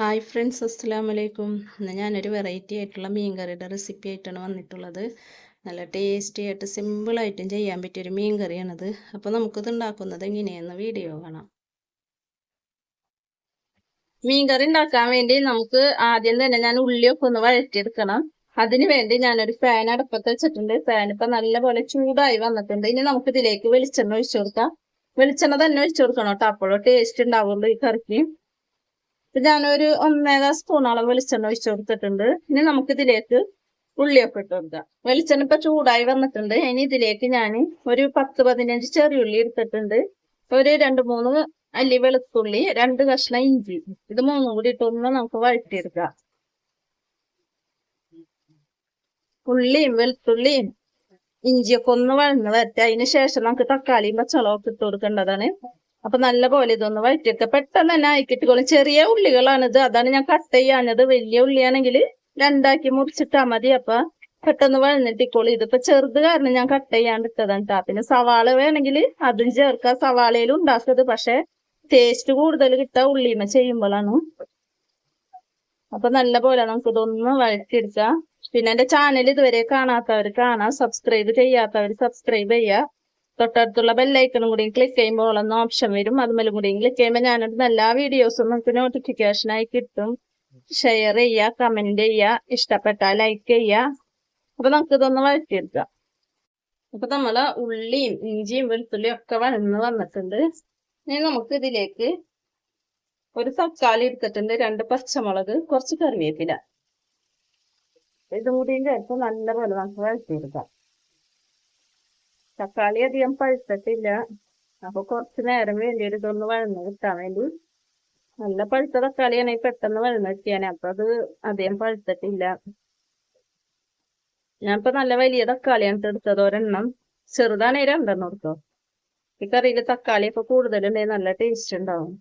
Hi friends അസ്സാം വലൈക്കും ഇന്ന് ഞാനൊരു വെറൈറ്റി ആയിട്ടുള്ള മീൻ കറിയുടെ റെസിപ്പി ആയിട്ടാണ് വന്നിട്ടുള്ളത്. നല്ല ടേസ്റ്റി ആയിട്ട് സിമ്പിളായിട്ടും ചെയ്യാൻ പറ്റിയൊരു മീൻ കറിയാണിത് അപ്പോൾ നമുക്കിത് ഉണ്ടാക്കുന്നത് എങ്ങനെയെന്ന് വീഡിയോ കാണാം. മീൻ കറി ഉണ്ടാക്കാൻ വേണ്ടി നമുക്ക് ആദ്യം തന്നെ ഞാൻ ഉള്ളിയൊക്കെ ഒന്ന് വഴറ്റിയെടുക്കണം. അതിന് വേണ്ടി ഞാനൊരു ഫാൻ അടുപ്പത്ത് വെച്ചിട്ടുണ്ട്. ഫാൻ ഇപ്പൊ നല്ലപോലെ ചൂടായി വന്നിട്ടുണ്ട്. ഇനി നമുക്ക് ഇതിലേക്ക് വെളിച്ചെണ്ണ ഒഴിച്ചു കൊടുക്കാം. വെളിച്ചെണ്ണ തന്നെ ഒഴിച്ചു കൊടുക്കണം കേട്ടോ. അപ്പോഴോ ടേസ്റ്റ് ഉണ്ടാവുള്ളൂ ഈ കറിക്ക്. ഇപ്പൊ ഞാനൊരു ഒന്നേകാ സ്പൂൺ അളവ് വെളിച്ചെണ്ണ ഒഴിച്ചു കൊടുത്തിട്ടുണ്ട്. ഇനി നമുക്ക് ഇതിലേക്ക് ഉള്ളിയൊക്കെ ഇട്ട് കൊടുക്കാം. വെളിച്ചെണ്ണ ഇപ്പൊ ചൂടായി വന്നിട്ടുണ്ട്. ഇനി ഇതിലേക്ക് ഞാൻ ഒരു പത്ത് പതിനഞ്ച് ചെറിയ ഉള്ളി എടുത്തിട്ടുണ്ട്. ഒരു രണ്ട് മൂന്ന് അല്ലി വെളുത്തുള്ളി രണ്ട് കഷ്ണം ഇഞ്ചി. ഇത് മൂന്നും കൂടി ഇട്ടൊന്ന് നമുക്ക് വഴറ്റിയെടുക്കാം. ഉള്ളിയും വെളുത്തുള്ളിയും ഇഞ്ചിയൊക്കെ ഒന്ന് വഴന്ന് വരട്ടെ. അതിന് ശേഷം നമുക്ക് തക്കാളിയും പച്ചളമൊക്കെ ഇട്ട് കൊടുക്കേണ്ടതാണ്. അപ്പൊ നല്ല പോലെ ഇതൊന്ന് വഴറ്റിയെടുക്കുക പെട്ടെന്ന് തന്നെ ആയിക്കിട്ടുകൊള്ളും ചെറിയ ഉള്ളികളാണ് ഇത് അതാണ് ഞാൻ കട്ട് ചെയ്യാഞ്ഞത്. വലിയ ഉള്ളിയാണെങ്കിൽ രണ്ടാക്കി മുറിച്ചിട്ടാ മതി. അപ്പൊ പെട്ടെന്ന് വഴന്നിട്ടിക്കോളൂ. ഇതിപ്പോ ചെറുത് കാരണം ഞാൻ കട്ട് ചെയ്യാണ്ടിട്ടതാണ് കേട്ടോ പിന്നെ സവാള വേണമെങ്കിൽ അതും ചേർക്കാം. സവാളയിലും ഉണ്ടാക്കത് പക്ഷെ ടേസ്റ്റ് കൂടുതൽ കിട്ടുക ഉള്ളിമ ചെയ്യുമ്പോഴാണ് അപ്പൊ നല്ല പോലെ നമുക്ക് ഇതൊന്ന് വഴറ്റിയെടുക്കാം. പിന്നെ എന്റെ ചാനൽ ഇതുവരെ കാണാത്തവർ കാണാം. സബ്സ്ക്രൈബ് ചെയ്യാത്തവർ സബ്സ്ക്രൈബ് ചെയ്യുക തൊട്ടടുത്തുള്ള ബെല്ലൈക്കണും കൂടി ക്ലിക്ക് ചെയ്യുമ്പോൾ എന്ന ഓപ്ഷൻ വരും. അതുമല്ലും കൂടി ക്ലിക്ക് ചെയ്യുമ്പോൾ ഞാനിടുന്ന എല്ലാ വീഡിയോസും നമുക്ക് നോട്ടിഫിക്കേഷനായി കിട്ടും. ഷെയർ ചെയ്യുക കമന്റ് ചെയ്യുക ഇഷ്ടപ്പെട്ടാൽ ലൈക്ക് ചെയ്യുക. അപ്പൊ നമുക്ക് ഇതൊന്ന് വഴറ്റിയെടുക്കാം അപ്പൊ നമ്മൾ ഉള്ളിയും ഇഞ്ചിയും വെളുത്തുള്ളിയും ഒക്കെ വഴന്ന് വന്നിട്ടുണ്ട്. ഇനി നമുക്ക് ഇതിലേക്ക് ഒരു തക്കാളി എടുത്തിട്ടുണ്ട് രണ്ട് പച്ചമുളക് കുറച്ച് കറിവേപ്പില. ഇതും കൂടിയും ചേർത്ത് നല്ലപോലെ നമുക്ക് വഴറ്റിയെടുക്കാം തക്കാളി അധികം പഴുത്തിട്ടില്ല. അപ്പൊ കുറച്ച് നേരം വേണ്ടി ഒരു ഇതൊന്ന് വഴന്ന് കിട്ടാൻ വേണ്ടി. നല്ല പഴുത്ത തക്കാളിയാണെങ്കിൽ പെട്ടെന്ന് വഴന്ന് കിട്ടിയാണ് അപ്പൊ അത് അധികം പഴുത്തിട്ടില്ല. ഞാനിപ്പോ നല്ല വലിയ തക്കാളിയാണ് എടുത്തത്. ഒരെണ്ണം ചെറുതാണെങ്കിൽ രണ്ടെണ്ണം എടുത്തോ. ഈ കറിയിൽ തക്കാളി ഒക്കെ കൂടുതലുണ്ടെങ്കിൽ നല്ല ടേസ്റ്റ് ഉണ്ടാവും.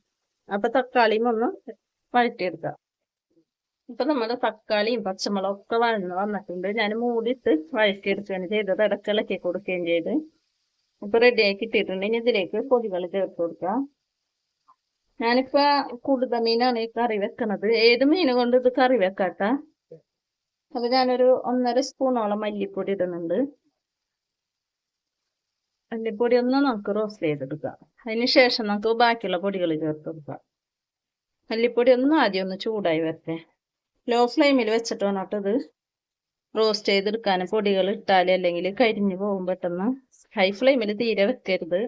അപ്പൊ തക്കാളിയും ഒന്ന് വഴറ്റിയെടുക്കാം. ഇപ്പൊ നമ്മുടെ തക്കാളിയും പച്ചമുളകും ഒക്കെ വഴന്ന് വന്നിട്ടുണ്ട്. ഞാൻ മൂടിയിട്ട് വഴറ്റിയെടുക്കുകയാണ് ചെയ്തത്. ഇടക്കിളക്കി കൊടുക്കുകയും ചെയ്ത്. ഇപ്പൊ റെഡി ആക്കി ഇട്ടിട്ടുണ്ട് ഇനി ഇതിലേക്ക് പൊടികൾ ചേർത്ത് കൊടുക്കാം. ഞാനിപ്പോ കുടുത മീനാണ് ഈ കറി വെക്കണത്. ഏത് മീൻ കൊണ്ട് ഇത് കറി വെക്കാട്ട? അപ്പൊ ഞാനൊരു ഒന്നര സ്പൂണോളം മല്ലിപ്പൊടി ഇടുന്നുണ്ട്. മല്ലിപ്പൊടി ഒന്ന് നമുക്ക് റോസ്റ്റ് ചെയ്തെടുക്കാം. അതിന് ശേഷം നമുക്ക് ബാക്കിയുള്ള പൊടികൾ ചേർത്ത് കൊടുക്കാം. മല്ലിപ്പൊടി ഒന്ന് ആദ്യം ഒന്ന് ചൂടായി വരട്ടെ. ലോ ഫ്ലെയിമിൽ വെച്ചിട്ട് വേണം കേട്ടോ ഇത് റോസ്റ്റ് ചെയ്തെടുക്കാൻ പൊടികൾ ഇട്ടാൽ അല്ലെങ്കിൽ കരിഞ്ഞു പോകും പെട്ടെന്ന്. ഹൈ ഫ്ലെയിമിൽ തീരെ വെക്കരുത്.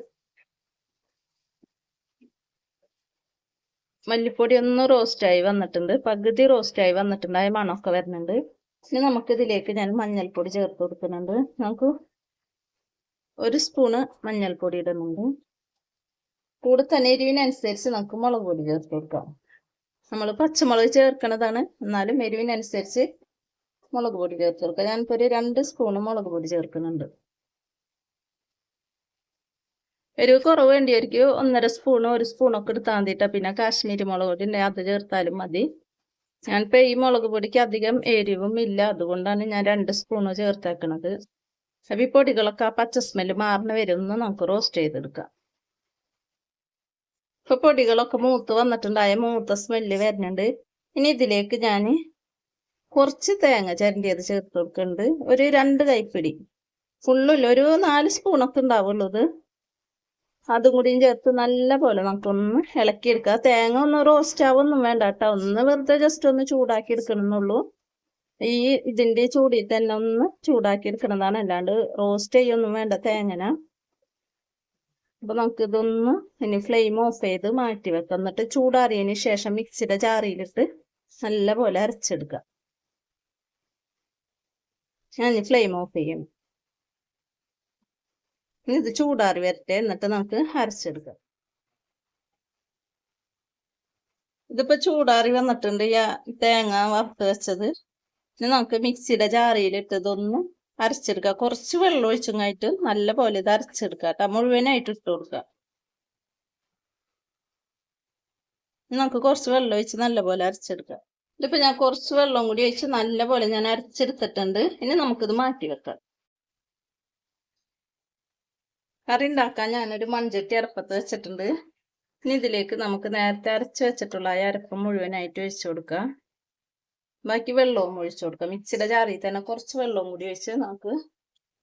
മല്ലിപ്പൊടി ഒന്ന് റോസ്റ്റായി വന്നിട്ടുണ്ട്. പകുതി റോസ്റ്റായി വന്നിട്ടുണ്ട്. ആ മണമൊക്കെ വരുന്നുണ്ട്. ഇനി നമുക്ക് ഇതിലേക്ക് ഞാൻ മഞ്ഞൾപ്പൊടി ചേർത്ത് കൊടുക്കുന്നുണ്ട്. നമുക്ക് ഒരു സ്പൂണ് മഞ്ഞൾപ്പൊടി ഇടുന്നുണ്ട്. കൂടെ തന്നെ എരിവിനനുസരിച്ച് നമുക്ക് മുളക് പൊടി ചേർത്ത് കൊടുക്കാം. നമ്മൾ പച്ചമുളക് ചേർക്കുന്നതാണ് എന്നാലും എരിവിനനുസരിച്ച് മുളക് പൊടി ചേർത്ത് കൊടുക്കുക. ഞാനിപ്പോൾ ഒരു രണ്ട് സ്പൂണ് മുളക് പൊടി ചേർക്കുന്നുണ്ട്. എരിവ് കുറവ് വേണ്ടിയായിരിക്കും. ഒന്നര സ്പൂണ് ഒരു സ്പൂണൊക്കെ എടുത്താൽ മതിട്ടാ. പിന്നെ കാശ്മീരി മുളക് പൊടി ഉണ്ടെങ്കിൽ അത് ചേർത്താലും മതി. ഞാനിപ്പോൾ ഈ മുളക് പൊടിക്ക് അധികം എരിവും ഇല്ല. അതുകൊണ്ടാണ് ഞാൻ രണ്ട് സ്പൂണ് ചേർത്തേക്കണത്. അപ്പം ഈ പൊടികളൊക്കെ ആ പച്ച സ്മെല്ല് മാറിന് വരുമെന്ന് നമുക്ക് റോസ്റ്റ് ചെയ്തെടുക്കാം. ഇപ്പൊ പൊടികളൊക്കെ മൂത്ത് വന്നിട്ടുണ്ടായ മൂത്ത സ്മെല്ല് വരുന്നുണ്ട്. ഇനി ഇതിലേക്ക് ഞാൻ കുറച്ച് തേങ്ങ ചരണ്ടിയത് ചേർത്ത് കൊടുക്കുന്നുണ്ട്. ഒരു രണ്ട് കൈപ്പിടി. ഫുള്ളില്ല ഒരു നാല് സ്പൂണൊക്കെ ഉണ്ടാവുള്ളൂ ഇത്. അതും കൂടിയും ചേർത്ത് നല്ല പോലെ നമുക്കൊന്ന് ഇളക്കിയെടുക്കുക. തേങ്ങ ഒന്ന് റോസ്റ്റ് ആവൊന്നും വേണ്ട കേട്ടോ. ഒന്ന് വെറുതെ ജസ്റ്റ് ഒന്ന് ചൂടാക്കി എടുക്കണമെന്നുള്ളൂ. ഈ ഇതിന്റെ ചൂടിൽ തന്നെ ഒന്ന് ചൂടാക്കി എടുക്കണതാണ്. അല്ലാണ്ട് റോസ്റ്റ് ചെയ്യൊന്നും വേണ്ട തേങ്ങന. അപ്പൊ നമുക്ക് ഇതൊന്ന് ഇനി ഫ്ലെയിം ഓഫ് ചെയ്ത് മാറ്റി വെക്കാം എന്നിട്ട് ചൂടാറിയതിന് ശേഷം മിക്സിയുടെ ജാറിയിലിട്ട് നല്ല പോലെ അരച്ചെടുക്കാം ഞാൻ ഫ്ലെയിം ഓഫ് ചെയ്യും. ഇത് ചൂടാറി വരട്ടെ. എന്നിട്ട് നമുക്ക് അരച്ചെടുക്കാം. ഇതിപ്പോൾ ചൂടാറി വന്നിട്ടുണ്ട്. തേങ്ങ വറുത്ത് വെച്ചത്. ഇനി നമുക്ക് മിക്സിയുടെ ജാറിയിലിട്ട് ഇതൊന്ന് അരച്ചെടുക്കുക കുറച്ച് വെള്ളം ഒഴിച്ചങ്ങായിട്ട് നല്ല പോലെ ഇത് അരച്ചെടുക്കുക കേട്ടോ. മുഴുവനായിട്ട് ഇട്ട് കൊടുക്കുക നമുക്ക് കുറച്ച് വെള്ളം ഒഴിച്ച് നല്ല പോലെ അരച്ചെടുക്കുക ഇതിപ്പോ ഞാൻ കുറച്ച് വെള്ളം കൂടി ഒഴിച്ച് നല്ല പോലെ ഞാൻ അരച്ചെടുത്തിട്ടുണ്ട്. ഇനി നമുക്കിത് മാറ്റി വെക്കാം. കറി ഉണ്ടാക്കാൻ ഞാനൊരു മൺചട്ടി അരപ്പത്ത് വെച്ചിട്ടുണ്ട്. ഇനി ഇതിലേക്ക് നമുക്ക് നേരത്തെ അരച്ച് വെച്ചിട്ടുള്ള ആ അരപ്പ് മുഴുവനായിട്ട് ഒഴിച്ചു കൊടുക്കാം. ബാക്കി വെള്ളവും ഒഴിച്ചു കൊടുക്കാം. മിക്സിയുടെ ജാറിൽ തന്നെ കുറച്ച് വെള്ളവും കൂടി ഒഴിച്ച് നമുക്ക്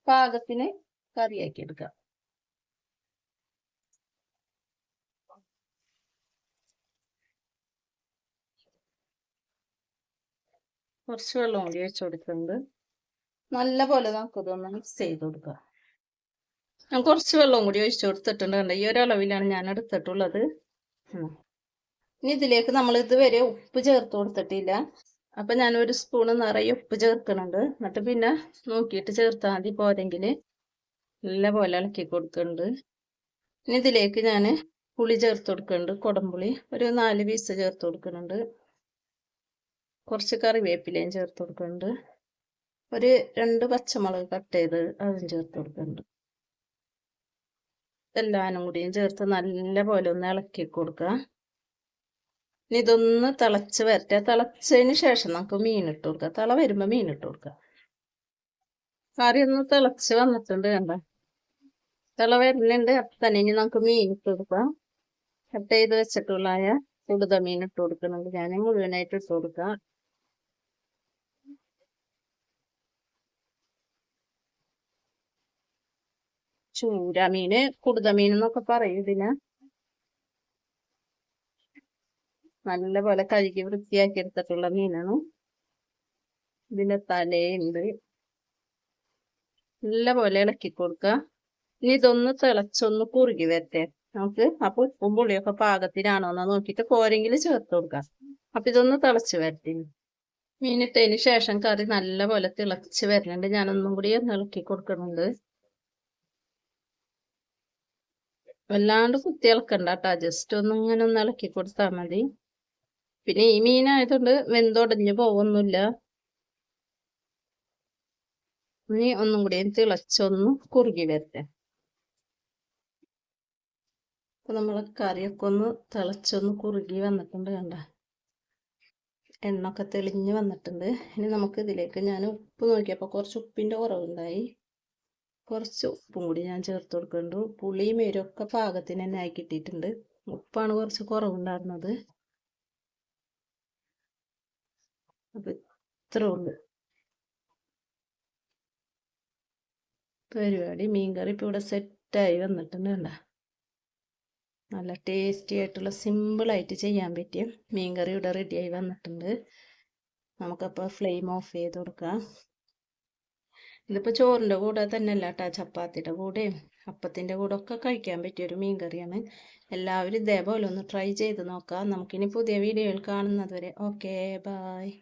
പാകത്തിന് കറിയാക്കി എടുക്കാം. കുറച്ച് വെള്ളം കൂടി ഒഴിച്ചു കൊടുക്കുന്നുണ്ട്. നല്ല പോലെ നമുക്ക് ഇതൊന്ന് മിക്സ് ചെയ്ത് കൊടുക്കാം. ഞാൻ കുറച്ച് വെള്ളം കൂടി ഒഴിച്ചു കൊടുത്തിട്ടുണ്ട് കണ്ട? ഈ ഒരളവിലാണ് ഞാൻ എടുത്തിട്ടുള്ളത്. ഇനി ഇതിലേക്ക് നമ്മൾ ഇതുവരെ ഉപ്പ് ചേർത്ത് കൊടുത്തിട്ടില്ല. അപ്പൊ ഞാനൊരു സ്പൂണ് നിറയെ ഉപ്പ് ചേർക്കുന്നുണ്ട്. എന്നിട്ട് പിന്നെ നോക്കിയിട്ട് ചേർത്താൽ മതി. പോരെങ്കിൽ നല്ല പോലെ ഇളക്കി കൊടുക്കുന്നുണ്ട്. ഇനി ഇതിലേക്ക് ഞാൻ പുളി ചേർത്ത് കൊടുക്കുന്നുണ്ട്. കുടംപുളി. ഒരു നാല് പീസ് ചേർത്ത് കൊടുക്കുന്നുണ്ട്. കുറച്ച് കറിവേപ്പിലയും ചേർത്ത് കൊടുക്കുന്നുണ്ട്. ഒരു രണ്ട് പച്ചമുളക് കട്ട് ചെയ്ത് അതും ചേർത്ത് കൊടുക്കുന്നുണ്ട്. എല്ലാനും കൂടിയും ചേർത്ത് നല്ല പോലെ ഒന്ന് ഇളക്കി കൊടുക്കുക. ഇനി ഇതൊന്ന് തിളച്ച് വരട്ടെ. തിളച്ചതിന് ശേഷം നമുക്ക് മീൻ ഇട്ട് കൊടുക്കുക തിള വരുമ്പോൾ മീൻ ഇട്ട് കൊടുക്കുക കറി ഒന്ന് തിളച്ച് വന്നിട്ടുണ്ട് കണ്ട? തിള വരുന്നുണ്ട്. അപ്പം തന്നെ ഇനി നമുക്ക് മീൻ ഇട്ട് കൊടുക്കാം. കട്ട് ചെയ്ത് വെച്ചിട്ടുള്ളതായ ചുടുത മീൻ ഇട്ട് കൊടുക്കുന്നുണ്ട്. ഞാൻ മുഴുവനായിട്ട് ഇട്ട് കൊടുക്കാം. ചൂര മീന് കുടുത മീൻ എന്നൊക്കെ പറയും ഇതിന്. നല്ല പോലെ കഴുകി വൃത്തിയാക്കി എടുത്തിട്ടുള്ള മീനാണ്. ഇതിന്റെ തലയുണ്ട്. നല്ല പോലെ ഇളക്കി കൊടുക്കുക. ഇനി ഇതൊന്ന് തിളച്ചൊന്ന് കുറുകി വരട്ടെ. നമുക്ക് അപ്പൊ ഉപ്പും പുളിയൊക്കെ പാകത്തിനാണോ എന്ന് നോക്കിയിട്ട് കോരെങ്കിൽ ചേർത്ത് കൊടുക്കാം. അപ്പൊ ഇതൊന്ന് തിളച്ച് വരട്ടെ. മീനിട്ടതിന് ശേഷം കറി നല്ല പോലെ തിളച്ച് വരുന്നുണ്ട് ഞാനൊന്നും കൂടി ഒന്ന് ഇളക്കി കൊടുക്കുന്നുണ്ട്. വല്ലാണ്ട് കുത്തി ഇളക്കണ്ട കേട്ടോ ജസ്റ്റ് ഒന്ന് ഇങ്ങനെ ഒന്ന് ഇളക്കി കൊടുത്താൽ മതി. പിന്നെ ഈ മീനായതുകൊണ്ട് വെന്തൊടഞ്ഞു പോവൊന്നുമില്ല ഇനി ഒന്നും കൂടി തിളച്ചൊന്ന് കുറുകി വരട്ടെ. അപ്പൊ നമ്മളെ കറിയൊക്കെ ഒന്ന് തിളച്ചൊന്ന് കുറുകി വന്നിട്ടുണ്ട് കണ്ട. എണ്ണൊക്കെ തെളിഞ്ഞു വന്നിട്ടുണ്ട്. ഇനി നമുക്ക് ഇതിലേക്ക് ഞാൻ ഉപ്പ് നോക്കിയപ്പോൾ കുറച്ച് ഉപ്പിന്റെ കുറവുണ്ടായി. കുറച്ച് ഉപ്പും കൂടി ഞാൻ ചേർത്ത് കൊടുക്കുന്നുണ്ട്. പുളിയും ഒക്കെ പാകത്തിന് തന്നെ ആക്കി കിട്ടിയിട്ടുണ്ട്. ഉപ്പാണ് കുറച്ച് കുറവുണ്ടായിരുന്നത്. അപ്പം ഇത്രേ ഉള്ളു. പരിപാടി. മീൻകറി ഇപ്പോൾ ഇവിടെ സെറ്റായി വന്നിട്ടുണ്ട് കണ്ട? നല്ല ടേസ്റ്റി ആയിട്ടുള്ള സിമ്പിളായിട്ട് ചെയ്യാൻ പറ്റിയ മീൻകറി ഇവിടെ റെഡിയായി വന്നിട്ടുണ്ട്. നമുക്കപ്പോൾ ഫ്ലെയിം ഓഫ് ചെയ്ത് കൊടുക്കാം. ഇതിപ്പോൾ ചോറിന്റെ കൂടെ തന്നെ അല്ല കേട്ടോ ചപ്പാത്തിയുടെ കൂടെയും അപ്പത്തിന്റെ കൂടെ ഒക്കെ കഴിക്കാൻ പറ്റിയൊരു മീൻ കറിയാണ് എല്ലാവരും ഇതേപോലെ ഒന്ന് ട്രൈ ചെയ്ത് നോക്കാം. നമുക്കിനി പുതിയ വീഡിയോയിൽ കാണുന്നത് വരെ ഓക്കെ ബായ്